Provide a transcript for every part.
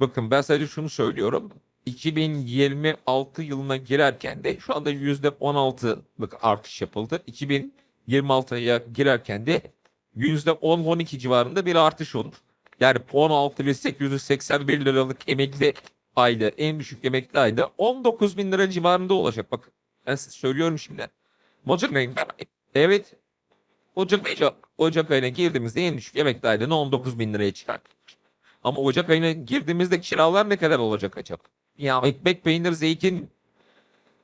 Bakın ben sadece şunu söylüyorum. 2026 yılına girerken de şu anda %16'lık artış yapıldı. 2026'ya girerken de %10-12 civarında bir artış olur. Yani 16.881 liralık emekli ayda en düşük emekli ayda 19 bin lira civarında olacak. Bakın ben size söylüyorum şimdi. Ocak ayında evet Ocak, Ocak ayına girdiğimizde en düşük emekli aylığını 19 bin liraya çıkarttık. Ama Ocak ayına girdiğimizde kiralar ne kadar olacak acaba? Ya ekmek, peynir, zeytin,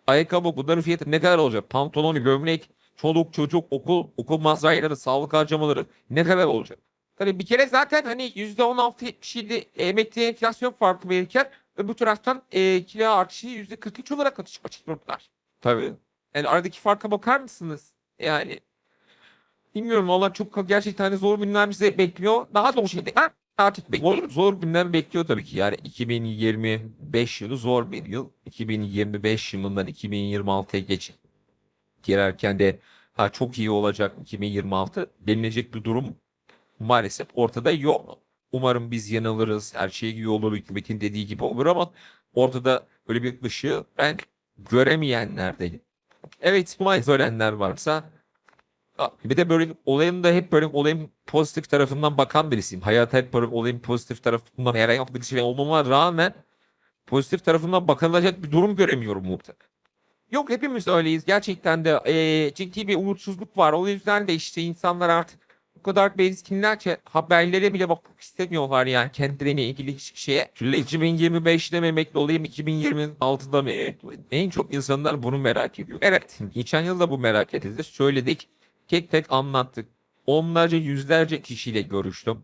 ayakkabı bunların fiyatı ne kadar olacak? Pantolon, gömlek, çoluk, çocuk, okul, okul masrafları, sağlık harcamaları ne kadar olacak? Hani bir kere zaten hani %16 şimdi emekli enflasyon farkı verirken öbür taraftan e, kira artışı %43 olarak atış açıkladılar. Tabii. Yani aradaki farka bakar mısınız? Yani bilmiyorum valla çok gerçekten hani zor günler bize bekliyor. Daha zor şey değil. Ha? Artık bekliyor. Zor günler bekliyor tabii ki. Yani 2025 yılı zor bir yıl. 2025 yılından 2026'ya geç girerken de ha çok iyi olacak 2026 denilecek bir durum maalesef ortada yok. Umarım biz yanılırız. Her şey iyi olur. Hükümetin dediği gibi olur ama ortada böyle bir ışığı ben göremeyenlerdeyim. Evet maalesef ölenler varsa bir de böyle olayın da hep böyle olayın pozitif tarafından bakan birisiyim. Hayata hep böyle olayın pozitif tarafından herhangi bir şey olmama rağmen pozitif tarafından bakılacak bir durum göremiyorum muhtemelen. Yok hepimiz öyleyiz. Gerçekten de eee, ciddi bir umutsuzluk var. O yüzden de işte insanlar artık bu kadar bezginler ki haberlere bile bakmak istemiyorlar yani kendilerine ilgili hiçbir şeye. Şöyle 2025'te mi emekli olayım 2026'da mı olayım? En çok insanlar bunu merak ediyor. Evet geçen yıl da bu merak edildi. Söyledik tek tek anlattık. Onlarca yüzlerce kişiyle görüştüm.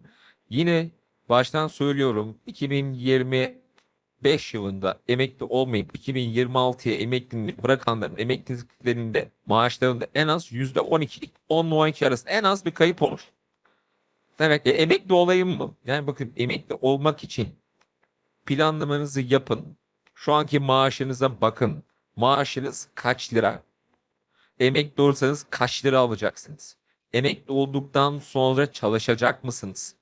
Yine baştan söylüyorum 2025 yılında emekli olmayıp 2026'ya emekliliğini bırakanların emekliliklerinde maaşlarında en az %12'lik 10 ile 12 arasında en az bir kayıp olur. Evet e, emekli olayım mı? Yani bakın emekli olmak için planlamanızı yapın. Şu anki maaşınıza bakın. Maaşınız kaç lira? Emekli olursanız kaç lira alacaksınız? Emekli olduktan sonra çalışacak mısınız?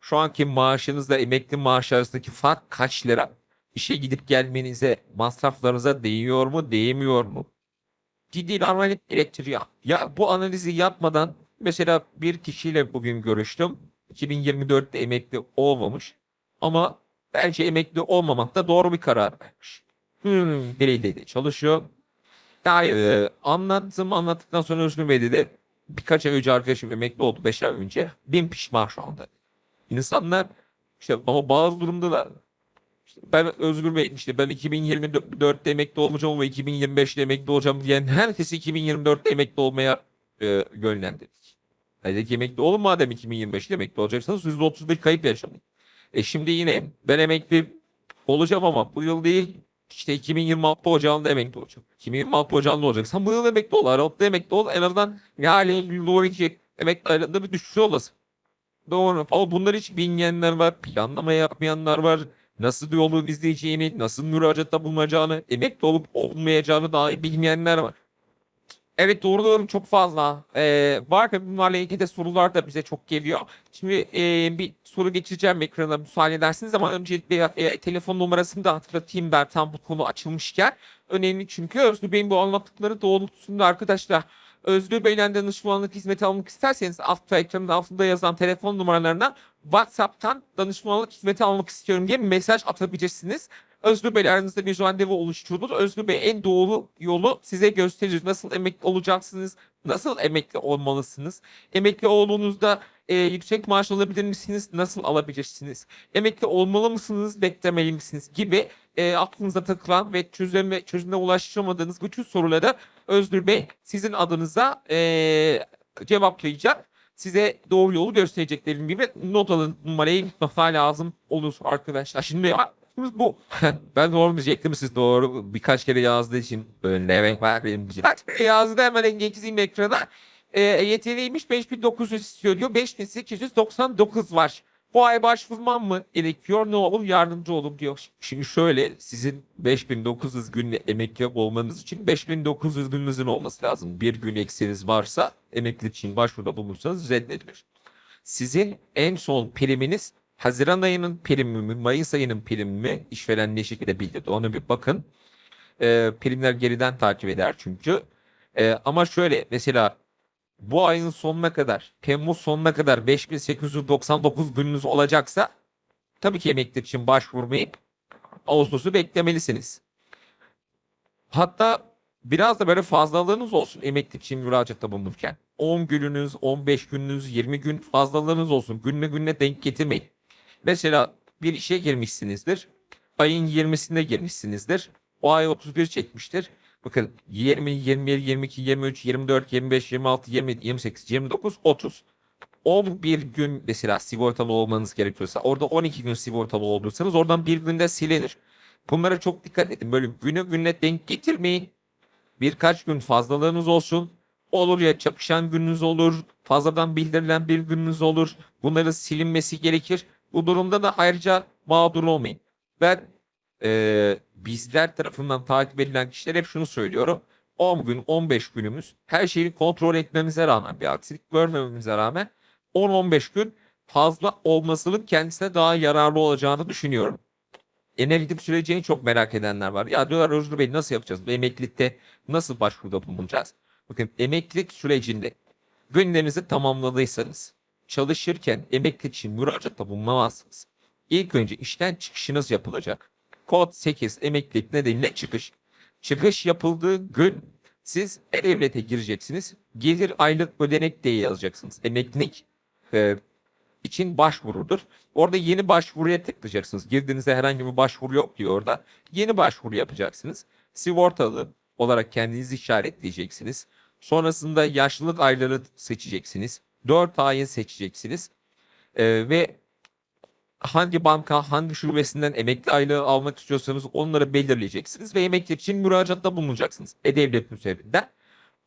Şu anki maaşınızla emekli maaş arasındaki fark kaç lira? İşe gidip gelmenize, masraflarınıza değiyor mu, değmiyor mu? Ciddi analiz gerektiriyor. Ya bu analizi yapmadan mesela bir kişiyle bugün görüştüm. 2024'te emekli olmamış ama bence emekli olmamak da doğru bir karar vermiş. Hmm, belediyede çalışıyor. Daha e, anlattım anlattıktan sonra Özgür Bey dedi birkaç ay önce arkadaşım emekli oldu 5 ay önce. Bin pişman şu anda. İnsanlar işte ama bazı durumda da işte ben Özgür Bey işte ben 2024'te emekli olmayacağım ama 2025'te emekli olacağım diyen herkesi 2024'te emekli olmaya e, yönlendirdik. Ki emekli olun madem 2025'te emekli olacaksanız %35 kayıp yaşamayın. E şimdi yine ben emekli olacağım ama bu yıl değil işte 2026 Ocağı'nda emekli olacağım. 2026 Ocağı'nda olacaksan bu yıl emekli ol. Aralıkta emekli ol. En azından yani doğru iki emekli aylarında bir düşüş olasın. Doğru. Ama bunlar hiç bilmeyenler var. Planlama yapmayanlar var. Nasıl yolu izleyeceğini, nasıl müracaatta bulunacağını, emekli olup olmayacağını dahi bilmeyenler var. Evet doğrularım çok fazla. Ee, var ve bunlarla ilgili de sorular da bize çok geliyor. Şimdi e, bir soru geçeceğim ekrana müsaade edersiniz ama öncelikle e, telefon numarasını da hatırlatayım ben tam bu konu açılmışken. Önemli çünkü Özgür Bey'in bu anlattıkları doğrultusunda arkadaşlar Özgür Bey'le danışmanlık hizmeti almak isterseniz altta ekranın altında yazan telefon numaralarından WhatsApp'tan danışmanlık hizmeti almak istiyorum diye bir mesaj atabilirsiniz. Özgür Bey aranızda bir randevu oluşturulur. Özgür Bey en doğru yolu size gösterir. Nasıl emekli olacaksınız? Nasıl emekli olmalısınız? Emekli olduğunuzda e, yüksek maaş alabilir misiniz? Nasıl alabilirsiniz? Emekli olmalı mısınız? Beklemeli misiniz? Gibi e, aklınıza takılan ve çözüme, çözüme ulaşamadığınız bütün soruları Özgür Bey sizin adınıza e, cevaplayacak. Size doğru yolu gösterecek dediğim gibi not alın numarayı mutlaka lazım olur arkadaşlar. Şimdi bu. ben doğru diyecektim siz doğru birkaç kere yazdığı için böyle. Kaç kere yazdı hemen geçeyim ekrana. E, EYT'liymiş 5900 istiyor diyor. 5899 var. Bu ay başvurmam mı gerekiyor? Ne olur yardımcı olun diyor. Şimdi şöyle sizin 5900 günle emekli olmanız için 5900 gününüzün olması lazım. Bir gün eksiniz varsa emekli için başvuruda bulunursanız reddedilir. Sizin en son priminiz Haziran ayının primi mi, Mayıs ayının primi mi işveren ne şekilde bildirdi onu bir bakın. Ee, primler geriden takip eder çünkü. Ee, ama şöyle mesela bu ayın sonuna kadar, Temmuz sonuna kadar 5899 gününüz olacaksa tabii ki emeklilik için başvurmayıp Ağustos'u beklemelisiniz. Hatta biraz da böyle fazlalığınız olsun emeklilik için müracaatta bulunurken. 10 gününüz, 15 gününüz, 20 gün fazlalığınız olsun. Gününe gününe denk getirmeyin. Mesela bir işe girmişsinizdir. Ayın 20'sinde girmişsinizdir. O ay 31 çekmiştir. Bakın 20, 21, 22, 23, 24, 25, 26, 27, 28, 29, 30. 11 gün mesela sigortalı olmanız gerekiyorsa orada 12 gün sigortalı olursanız oradan bir günde silinir. Bunlara çok dikkat edin. Böyle güne güne denk getirmeyin. Birkaç gün fazlalığınız olsun. Olur ya çakışan gününüz olur. Fazladan bildirilen bir gününüz olur. Bunların silinmesi gerekir. Bu durumda da ayrıca mağdur olmayın. Ben eee, bizler tarafından takip edilen kişiler hep şunu söylüyorum. 10 gün 15 günümüz her şeyi kontrol etmemize rağmen bir aksilik görmememize rağmen 10-15 gün fazla olmasının kendisine daha yararlı olacağını düşünüyorum. Emeklilik sürecini çok merak edenler var. Ya diyorlar Özgür Bey nasıl yapacağız? Emeklilikte nasıl başvuruda bulunacağız? Bakın emeklilik sürecinde günlerinizi tamamladıysanız çalışırken emeklilik için müracaatta bulunamazsınız. İlk önce işten çıkışınız yapılacak. Kod 8 emeklilik nedeniyle çıkış. Çıkış yapıldığı gün siz e-devlete gireceksiniz. Gelir aylık ödenek diye yazacaksınız. Emeklilik e, için başvurudur. Orada yeni başvuruya tıklayacaksınız. Girdiğinizde herhangi bir başvuru yok diyor orada. Yeni başvuru yapacaksınız. Sigortalı olarak kendinizi işaretleyeceksiniz. Sonrasında yaşlılık ayları seçeceksiniz. 4 ayı seçeceksiniz. Ee, ve hangi banka, hangi şubesinden emekli aylığı almak istiyorsanız onları belirleyeceksiniz ve emeklilik için müracaatta bulunacaksınız. E-Devlet üzerinden.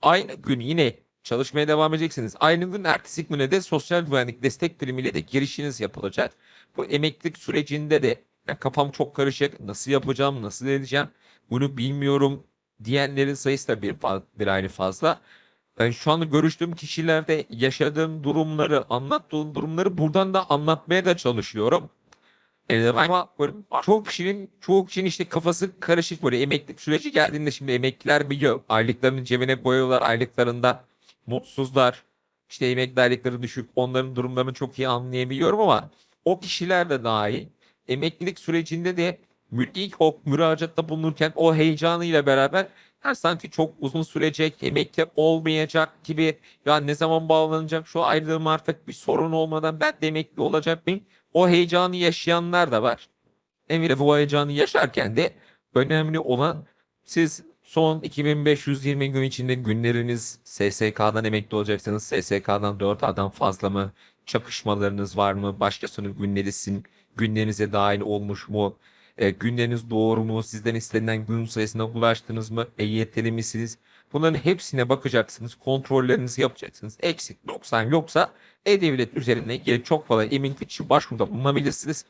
Aynı gün yine çalışmaya devam edeceksiniz. Aynı gün ertesi güne de sosyal güvenlik destek primiyle de girişiniz yapılacak. Bu emeklilik sürecinde de ya kafam çok karışık. Nasıl yapacağım, nasıl edeceğim bunu bilmiyorum diyenlerin sayısı da bir, bir ayrı fazla. Ben şu anda görüştüğüm kişilerde yaşadığım durumları, anlattığım durumları buradan da anlatmaya da çalışıyorum. Ee, ama böyle kişinin, çoğu kişinin işte kafası karışık böyle emeklilik süreci geldiğinde şimdi emekliler biliyor. Aylıklarını cebine koyuyorlar, aylıklarında mutsuzlar. İşte emekli aylıkları düşük, onların durumlarını çok iyi anlayabiliyorum ama o kişiler de dahil emeklilik sürecinde de ilk o müracaatta bulunurken o heyecanıyla beraber her sanki çok uzun sürecek, emekli olmayacak gibi ya ne zaman bağlanacak şu ayrılığım artık bir sorun olmadan ben de emekli olacak mıyım? O heyecanı yaşayanlar da var. Emre bu heyecanı yaşarken de önemli olan siz son 2520 gün içinde günleriniz SSK'dan emekli olacaksınız. SSK'dan 4 adam fazla mı? Çakışmalarınız var mı? Başkasının günlerisin günlerinize dahil olmuş mu? E, günleriniz doğru mu? Sizden istenilen gün sayısına ulaştınız mı? EYT'li misiniz? Bunların hepsine bakacaksınız. Kontrollerinizi yapacaksınız. Eksik 90 yoksa E-Devlet üzerine gelip çok kolay emeklilik için başvuruda bulunabilirsiniz.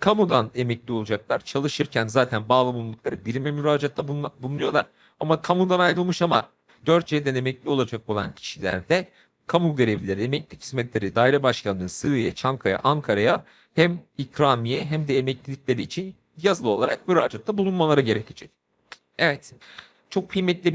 Kamudan emekli olacaklar. Çalışırken zaten bağlı bulundukları birime müracaatta bulun- bulunuyorlar. Ama kamudan ayrılmış ama 4C'den emekli olacak olan kişiler de kamu görevlileri, emeklilik hizmetleri, daire başkanlığı, Sığı'ya, Çankaya, Ankara'ya hem ikramiye hem de emeklilikleri için yazılı olarak müracaatta bulunmaları gerekecek. Evet. Çok kıymetli bir